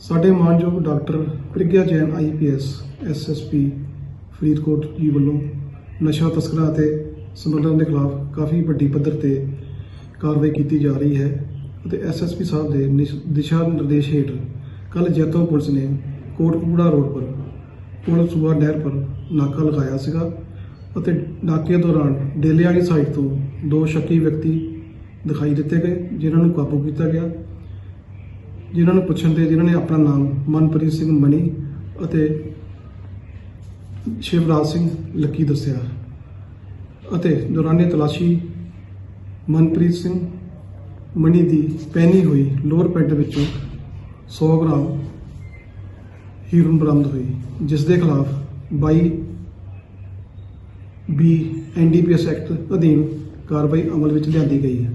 ਸਾਡੇ ਮਾਨਯੋਗ doctor Pragya Jain IPS SSP Faridkot ji ਵੱਲੋਂ ਨਸ਼ਾ ਤਸਕਰਾਂ ਅਤੇ ਸਮਗਲਰਾਂ ਦੇ ਖਿਲਾਫ ਕਾਫੀ ਵੱਡੀ ਪੱਧਰ ਤੇ ਕਾਰਵਾਈ ਕੀਤੀ ਜਾ ਰਹੀ ਹੈ ਅਤੇ ਐਸਐਸਪੀ ਸਾਹਿਬ ਦੇ ਨਿਸ਼- ਦਿਸ਼ਾ ਨਿਰਦੇਸ਼ ਹੇਠ ਕੱਲ ਜੈਤੋ ਪੁਲਿਸ ਨੇ ਕੋਟਕੂੜਾ ਰੋਡ ਪਰ, ਪੁਲ ਸੂਆ ਨਹਿਰ ਪਰ ਨਾਕਾ ਲਗਾਇਆ ਸੀਗਾ ਅਤੇ ਨਾਕੇ ਦੌਰਾਨ ਡੇਲੇ ਵਾਲੀ ਸਾਈਡ ਤੋਂ ਦੋ ਸ਼ੱਕੀ ਵਿਅਕਤੀ ਦਿਖਾਈ ਦਿੱਤੇ ਗਏ, ਜਿਨ੍ਹਾਂ ਨੂੰ ਕਾਬੂ ਕੀਤਾ ਗਿਆ। ਜਿਨ੍ਹਾਂ ਨੂੰ ਪੁੱਛਣ ਤੇ ਜਿਨ੍ਹਾਂ ਨੇ ਆਪਣਾ ਨਾਮ ਮਨਪ੍ਰੀਤ ਸਿੰਘ ਮਣੀ ਅਤੇ ਸ਼ਿਵਰਾਜ ਸਿੰਘ ਲੱਕੀ ਦੱਸਿਆ। ਅਤੇ ਦੌਰਾਨੇ ਤਲਾਸ਼ੀ ਮਨਪ੍ਰੀਤ ਸਿੰਘ ਮਣੀ ਦੀ ਪਹਿਨੀ ਹੋਈ ਲੋਅਰ ਪੈਂਟ ਵਿੱਚੋਂ 100 ਗ੍ਰਾਮ ਹੀਰੋਇਨ ਬਰਾਮਦ ਹੋਈ, ਜਿਸ ਦੇ ਖਿਲਾਫ 22 ਬੀ ਐਨਡੀਪੀਐਸ ਐਕਟ ਅਧੀਨ ਕਾਰਵਾਈ ਅਮਲ ਵਿੱਚ ਲਿਆਂਦੀ ਗਈ ਹੈ।